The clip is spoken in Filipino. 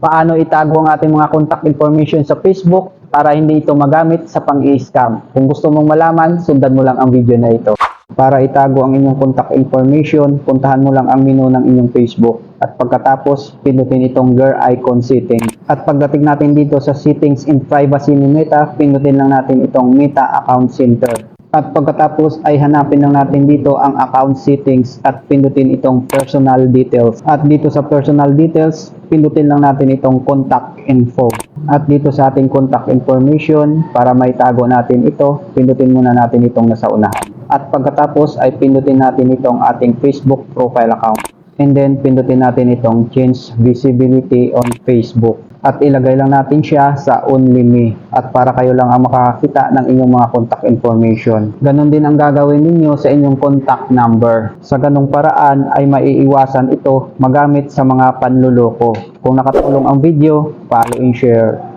Paano itago ang ating mga contact information sa Facebook para hindi ito magamit sa pang-i-scam. Kung gusto mong malaman, sundan mo lang ang video na ito. Para itago ang inyong contact information, puntahan mo lang ang menu ng inyong Facebook. At pagkatapos, pindutin itong gear icon setting. At pagdating natin dito sa settings in privacy ni Meta, pindutin lang natin itong Meta Account Center. At pagkatapos ay hanapin lang natin dito ang account settings at pindutin itong personal details. At dito sa personal details, pindutin lang natin itong contact info. At dito sa ating contact information, para maitago natin ito, pindutin muna natin itong nasa unahan. At pagkatapos ay pindutin natin itong ating Facebook profile account. And then pindutin natin itong change visibility on Facebook. At ilagay lang natin siya sa only me. At para kayo lang ang makakita ng inyong mga contact information. Ganon din ang gagawin ninyo sa inyong contact number. Sa ganong paraan ay maiiwasan ito magamit sa mga panluloko. Kung nakatulong ang video, follow and share.